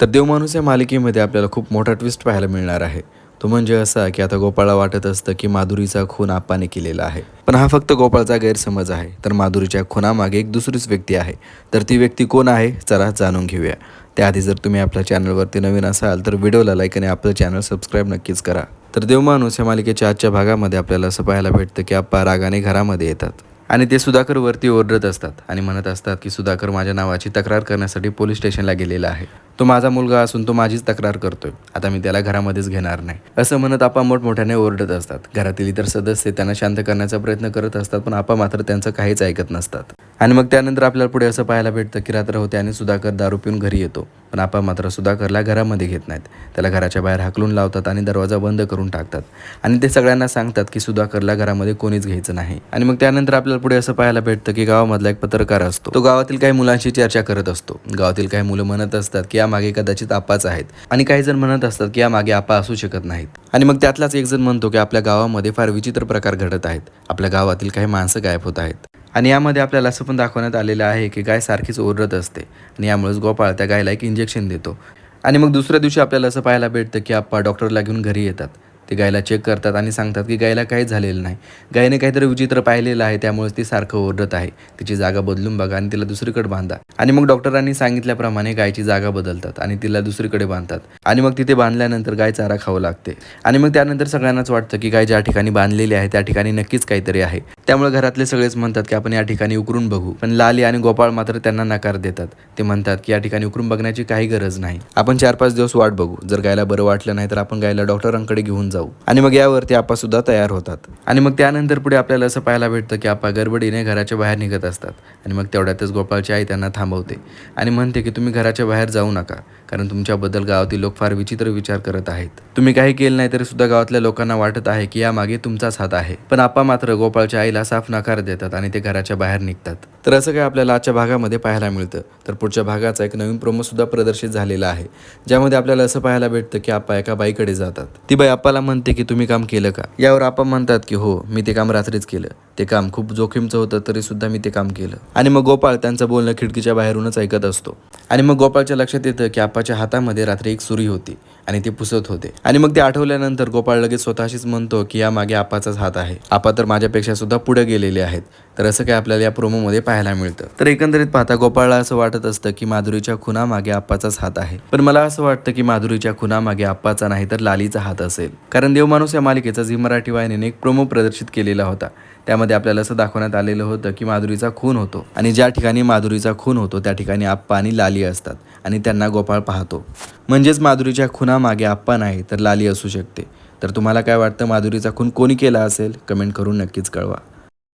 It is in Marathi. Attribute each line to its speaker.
Speaker 1: तर देवमाणूस या मालिकेमध्ये आपल्याला खूप मोठा ट्विस्ट पाहायला मिळणार आहे. तो म्हणजे असा की आता गोपाळला वाटत असतं की माधुरीचा खून आप्पाने केलेला आहे. पण हा फक्त गोपाळचा गैरसमज आहे. तर माधुरीच्या खुनामागे एक दुसरीच व्यक्ती आहे. तर ती व्यक्ती कोण आहे? चला जाणून घेऊया. त्याआधी जर तुम्ही आपल्या चॅनलवरती नवीन असाल तर व्हिडिओला लाईक आणि आपलं चॅनल सबस्क्राईब नक्कीच करा. तर देवमाणूस या मालिकेच्या आजच्या भागामध्ये आपल्याला असं पाहायला भेटतं की आप्पा रागाने घरामध्ये येतात. आणि ते सुधाकर वरती ओरडत असतात आणि म्हणत असतात की सुधाकर माझ्या नावाची तक्रार करण्यासाठी पोलीस स्टेशनला गेलेला आहे. तो माझा मुलगा असून तो माझीच तक्रार करतोय. आता मी त्याला घरामध्येच घेणार नाही. असं म्हणत आपा मोठमोठ्याने ओरडत असतात. घरातील इतर सदस्य त्यांना शांत करण्याचा प्रयत्न करत असतात पण आपा मात्र त्यांचं काहीच ऐकत नसतात. आणि मग त्यानंतर आपल्याला पुढे असं पाहायला भेटतं की रात्र होते आणि सुधाकर दारू पिऊन घरी येतो. पण आपा मात्र सुधाकरला घरामध्ये घेत नाहीत. त्याला घराच्या बाहेर हाकलून लावतात आणि दरवाजा बंद करून टाकतात. आणि ते सगळ्यांना सांगतात की सुधाकरला घरामध्ये कोणीच घ्यायचं नाही. आणि मग त्यानंतर आपल्याला पुढे असं पाहायला भेटतं की गावामधला एक पत्रकार असतो. तो गावातील काही मुलांशी चर्चा करत असतो. गावातील काही मुलं म्हणत असतात की यामागे कदाचित आपाच आहेत. आणि काही जण म्हणत असतात की यामागे आपा असू शकत नाहीत. आणि मग त्यातलाच एक जण म्हणतो की आपल्या गावामध्ये फार विचित्र प्रकार घडत आहेत. आपल्या गावातील काही माणसं गायब होत आहेत. आणि यामध्ये आपल्याला असं पण दाखवण्यात आलेलं आहे की गाय सारखीच ओरडत असते आणि यामुळेच गोपाळ त्या गायला एक इंजेक्शन देतो. आणि मग दुसऱ्या दिवशी आपल्याला असं पाहायला भेटतं की आप्पा डॉक्टरला घेऊन घरी येतात. ते गायला चेक करतात आणि सांगतात की गायला काहीच झालेलं नाही. गायने काहीतरी विचित्र पाहिलेलं आहे त्यामुळेच ती सारखं ओरडत आहे. तिची जागा बदलून बघा आणि तिला दुसरीकडे बांधा. आणि मग डॉक्टरांनी सांगितल्याप्रमाणे गायची जागा बदलतात आणि तिला दुसरीकडे बांधतात. आणि मग तिथे बांधल्यानंतर गाय चारा खावं लागते. आणि मग त्यानंतर सगळ्यांनाच वाटतं की गाय ज्या ठिकाणी बांधलेली आहे त्या ठिकाणी नक्कीच काहीतरी आहे. त्यामुळे घरातले सगळेच म्हणतात की आपण या ठिकाणी उकरून बघू. पण लाली आणि गोपाळ मात्र त्यांना नकार देतात. ते म्हणतात की या ठिकाणी उकरून बघण्याची काही गरज नाही. आपण चार पाच दिवस वाट बघू. जर गायला बरं वाटलं नाही तर आपण गायला डॉक्टरांकडे घेऊन जाऊ. आणि मग यावरती आपा सुद्धा तयार होतात. आणि मग त्यानंतर पुढे आपल्याला असं पाहायला भेटतं की आपा गडबडीने घराच्या बाहेर निघत असतात. आणि मग तेवढ्यातच गोपाळची आई त्यांना थांबवते. आणि म्हणते की तुम्ही घराच्या बाहेर जाऊ नका. कारण तुमच्याबद्दल गावातील लोक फार विचित्र विचार करत आहेत. तुम्ही काही केलं नाही तरी सुद्धा गावातल्या लोकांना वाटत आहे की यामागे तुमचाच हात आहे. पण आपा मात्र गोपाळच्या आईला साफ नकार देतात आणि ते घराच्या बाहेर निघतात. तर असं काय आपल्याला आजच्या भागामध्ये पाहायला मिळतं. तर पुढच्या भागाचा एक नवीन प्रोमोसुद्धा प्रदर्शित झालेला आहे. ज्यामध्ये आपल्याला असं पाहायला भेटतं की आप्पा एका बाईकडे जातात. ती बाई आप्पाला म्हणते की तुम्ही काम केलं का? यावर आप्पा म्हणतात की हो मी ते काम रात्रीच केलं. ते काम खूप जोखीमचं होतं तरी सुद्धा मी ते काम केलं. आणि मग गोपाळ त्यांचं बोलणं खिडकीच्या बाहेरूनच ऐकत असतो. आणि मग गोपाळच्या लक्षात येतं की आप्पाच्या हातामध्ये रात्री एक सुरी होती आणि ती पुसत होते. आणि मग ते आठवल्यानंतर गोपाळ लगेच स्वतःशीच म्हणतो की या मागे आपाचाच हात आहे. आपा तर माझ्यापेक्षा सुद्धा पुढे गेलेले आहेत. तर असं काय आपल्याला या प्रोमोमध्ये पाहायला मिळतं. तर एकंदरीत पाहता गोपाळला असं वाटत असतं की माधुरीच्या खुनामागे आप्पाचाच हात आहे. पण मला असं वाटतं की माधुरीच्या खुनामागे आप्पाचा नाही तर लालीचा हात असेल. कारण देवमाणूस या मालिकेचा झी मराठी वाहिनीने एक प्रोमो प्रदर्शित केलेला होता. त्यामध्ये आपल्याला असं दाखवण्यात आलेलं होतं की माधुरीचा खून होतो. आणि ज्या ठिकाणी माधुरीचा खून होतो त्या ठिकाणी आप्पा आणि लाली असतात. आणि त्यांना गोपाळ पाहतो. म्हणजेच माधुरीच्या खुनामागे आप्पा नाही तर लाली असू शकते. तर तुम्हाला काय वाटतं? माधुरीचा खून कोणी केला असेल? कमेंट करून नक्कीच कळवा.